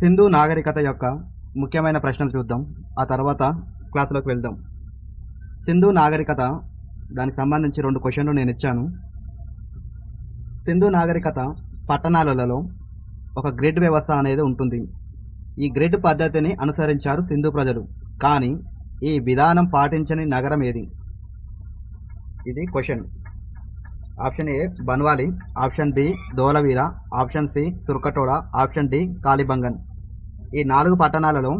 సింధు నాగరికత యొక్క ముఖ్యమైన ప్రశ్నలు చూద్దాం. ఆ తర్వాత క్లాసులోకి వెళ్దాం. సింధు నాగరికత దానికి సంబంధించి రెండు క్వశ్చన్లు నేను ఇచ్చాను. సింధు నాగరికత పట్టణాలలో ఒక గ్రిడ్ వ్యవస్థ అనేది ఉంటుంది. ఈ గ్రిడ్ పద్ధతిని అనుసరించారు సింధు ప్రజలు. కానీ ఈ విధానం పాటించని నగరం ఏది? ఇది question. Option A Banawali option B Dholavira option C Surkotada option D Kalibangan ఈ నాలుగు పట్టణాలలో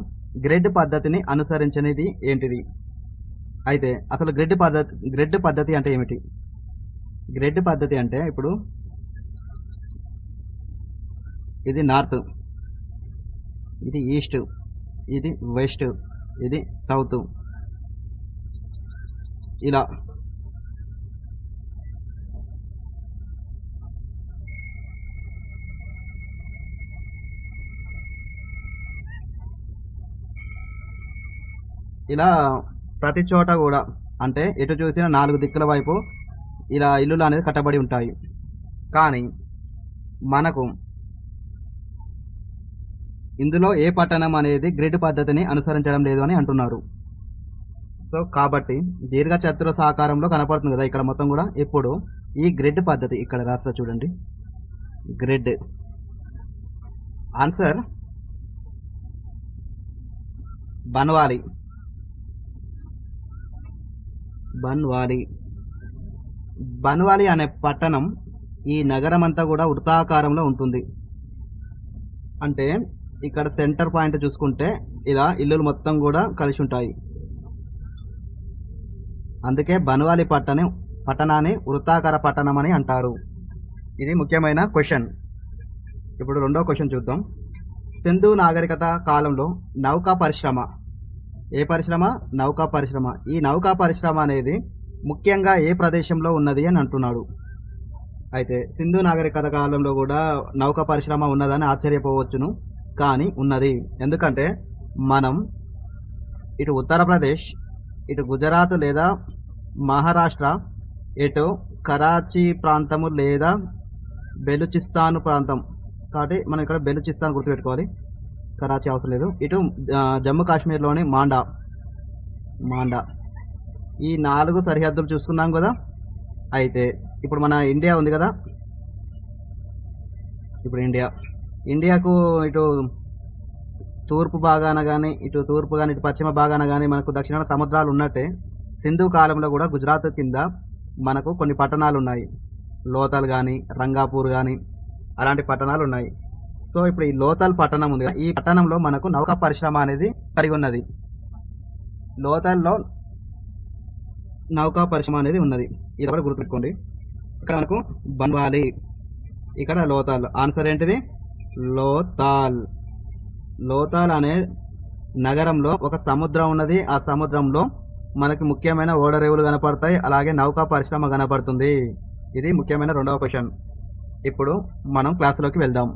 గ్రిడ్ పద్ధతిని అనుసరించినది ఏంటిది? అయితే అసలు గ్రిడ్ పద్ధతి గ్రిడ్ పద్ధతి అంటే ఏమిటి? గ్రిడ్ పద్ధతి అంటే ఇప్పుడు ఇది నార్త్ ఇది ఈస్ట్ ఇది వెస్ట్ ఇది సౌత్. ఇలా ఇలా ప్రతి చోట కూడా అంటే ఎటు చూసినా నాలుగు దిక్కుల వైపు ఇలా ఇల్లులు అనేది కట్టబడి ఉంటాయి. కానీ మనకు ఇందులో ఏ పట్టణం అనేది గ్రిడ్ పద్ధతిని అనుసరించడం లేదు అని అంటున్నారు. సో కాబట్టి దీర్ఘ చతుర సాకారంలో కనపడుతుంది కదా ఇక్కడ మొత్తం కూడా. ఇప్పుడు ఈ గ్రిడ్ పద్ధతి ఇక్కడ రాస్తా చూడండి. గ్రిడ్. ఆన్సర్ బన్వాలి. బన్వాలి. బన్వాలి అనే పట్టణం ఈ నగరం అంతా కూడా వృత్తాకారంలో ఉంటుంది. అంటే ఇక్కడ సెంటర్ పాయింట్ చూసుకుంటే ఇలా ఇల్లులు మొత్తం కూడా కలిసి ఉంటాయి. అందుకే బన్వాలి పట్టణం పట్టణాన్ని వృత్తాకార పట్టణం అని అంటారు. ఇది ముఖ్యమైన క్వశ్చన్. ఇప్పుడు రెండో క్వశ్చన్ చూద్దాం. సింధు నాగరికత కాలంలో నౌకా పరిశ్రమ ఏ పరిశ్రమ? నౌకా పరిశ్రమ. ఈ నౌకా పరిశ్రమ అనేది ముఖ్యంగా ఏ ప్రదేశంలో ఉన్నది అని అంటున్నాడు. అయితే సింధు నాగరికత కాలంలో కూడా నౌకా పరిశ్రమ ఉన్నదని ఆశ్చర్యపోవచ్చును. కానీ ఉన్నది. ఎందుకంటే మనం ఇటు ఉత్తరప్రదేశ్ ఇటు గుజరాత్ లేదా మహారాష్ట్ర ఇటు కరాచీ ప్రాంతము లేదా బెలుచిస్తాన్ ప్రాంతం. కాబట్టి మనం ఇక్కడ బెలుచిస్తాన్ గుర్తుపెట్టుకోవాలి. కరాచీ అవసరం లేదు. ఇటు జమ్మూ కాశ్మీర్లోని మాండా. మాండా. ఈ నాలుగు సరిహద్దులు చూసుకున్నాం కదా. అయితే ఇప్పుడు మన ఇండియా ఉంది కదా. ఇప్పుడు ఇండియా. ఇండియాకు ఇటు తూర్పు భాగాన కానీ ఇటు తూర్పు కానీ ఇటు పశ్చిమ భాగాన కానీ మనకు దక్షిణాన సముద్రాలు ఉన్నట్టే. సింధు కాలంలో కూడా గుజరాత్ కింద మనకు కొన్ని పట్టణాలు ఉన్నాయి లోతల్ కానీ రంగాపూర్ కానీ అలాంటి పట్టణాలు ఉన్నాయి సో ఇప్పుడు ఈ లోతల్ పట్టణం ఉంది ఈ పట్టణంలో మనకు నౌకా పరిశ్రమ అనేది కలిగి ఉన్నది. లోతల్లో నౌకా పరిశ్రమ అనేది ఉన్నది. ఇది కూడా గుర్తుపెట్టుకోండి. ఇక్కడ మనకు బన్వాలి. ఇక్కడ లోతాల్. ఆన్సర్ ఏంటిది? లోతాల్. లోతాల్ అనే నగరంలో ఒక సముద్రం ఉన్నది. ఆ సముద్రంలో మనకి ముఖ్యమైన ఓడరేవులు కనపడతాయి. అలాగే నౌకా పరిశ్రమ కనపడుతుంది. ఇది ముఖ్యమైన రెండవ క్వశ్చన్ ఇప్పుడు మనం క్లాసులోకి వెళ్దాం.